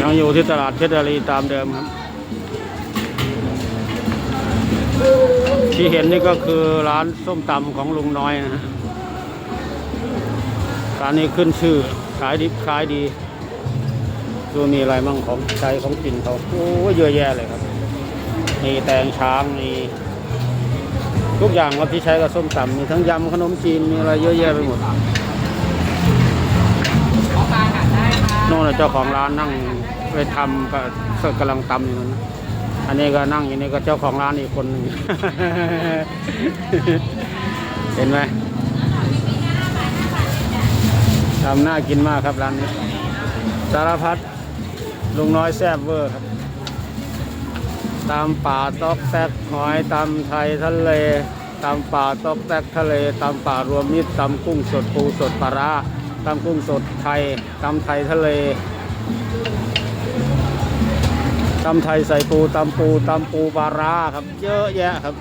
ยังอยู่ที่ตลาดเพชรอารีตามเดิมครับ ที่เห็นนี่ก็คือร้านส้มตำของลุงน้อยนะฮะร้านนี้ขึ้นชื่อขายดิบขายดี ดูมีอะไรมั่งของใช้ของกินเขาโอ้ยเยอะแยะเลยครับ มีแตงช้างมีทุกอย่างว่าที่ใช้กับส้มตำมีทั้งยำขนมจีนมีอะไรเยอะแยะไปหมด เจ้าของร้านนั่งไปทำก็กำลังตำอยู่นั้นอันนี้ก็นั่งอยู่นี่ก็เจ้าของร้านอีกคนนึงเห็นไหมทำน่ากินมากครับร้านนี้ สารพัดลุงน้อยแซ่บเวอร์ครับ ตามป่าตอกแตกหอยตามไทยทะเลตามป่าตอกแตกทะเลตามป่ารวมมิตรตามกุ้งสดปูสดปลาร้า ตามกุ้งสดไทยตามไทยทะเลตามไทยใส่ปูตามปูตามปูปลาร้าครับ เยอะแยะครับ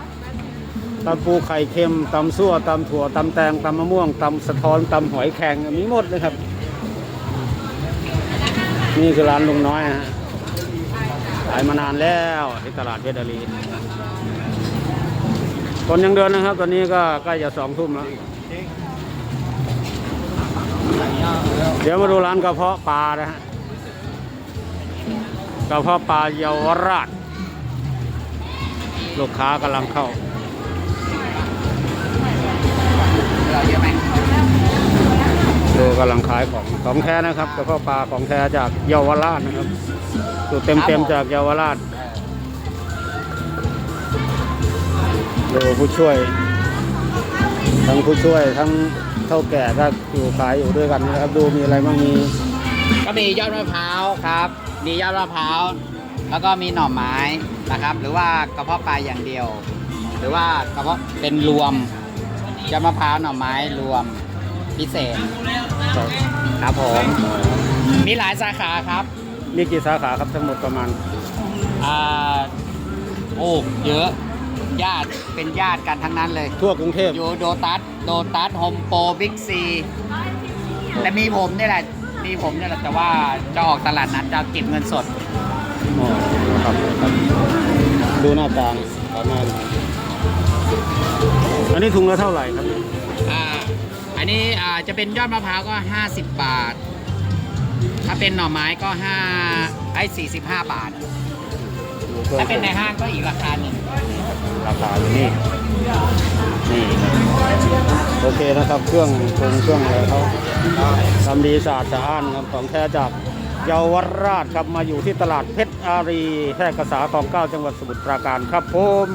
ตามปูไข่เค็มตามซั่วตามถั่วตามแตงตามะม่วงตามสะท้อนตามหอยแข็งมีหมดเลยครับ นี่คือร้านลุงน้อยฮะขายมานานแล้วที่ตลาดเพชรดารีคนยังเดินนะครับ ตอนนี้ก็ใกล้จะสองทุ่มแล้ว เดี๋ยวมาดูร้านกระเพาะปลานะฮะกระเพาะปลาเยาวราช ลูกค้ากำลังเข้าดูกำลังขายของของแท้นะครับกระเพาะปลาของแท้จากเยาวราชนะครับสูตรเต็มๆจากเยาวราชดูผู้ช่วย ทั้งผู้ช่วยทั้ง เท่าแก่ก็อยู่ขายอยู่ด้วยกันนะครับดูมีอะไรบ้างมีก็มียอดมะพร้าวครับ มียอดมะพร้าวแล้วก็มีหน่อไม้นะครับ หรือว่ากระเพาะปลาอย่างเดียว หรือว่ากระเพาะเป็นรวมยอดมะพร้าวหน่อไม้รวมพิเศษครับผมมีหลายสาขาครับ มีกี่สาขาครับทั้งหมดประมาณอ่าโอ้เยอะ ญาติเป็นญาติกันทั้งนั้นเลย ทั่วกรุงเทพ อยู่โดตัสโดตัสโฮมโปรบิ๊กซีและมีผมนี่แหละมีผมนี่แหละแต่ว่าจะออกตลาดนัดจะเก็บเงินสดอ๋อครับครับดูหน้าตาขอหน้าอันนี้ถุงละเท่าไหร่ครับอ่าอันนี้อ่าจะเป็นยอดมะพร้าวก็ 50 บาท ถ้าเป็นหน่อไม้ก็5ไอ้45 บาท ถ้าเป็นในห้างก็อีกราคาหนึ่งราคาอยู่นี่นี่โอเคนะครับเครื่องปรุงเครื่องอะไรเขาทำดีสะอาดสะอ้านครับของแท้จากเยาวราชครับมาอยู่ที่ตลาดเพชรอารีแพร่กษาของเก้าจังหวัดสมุทรปราการครับผม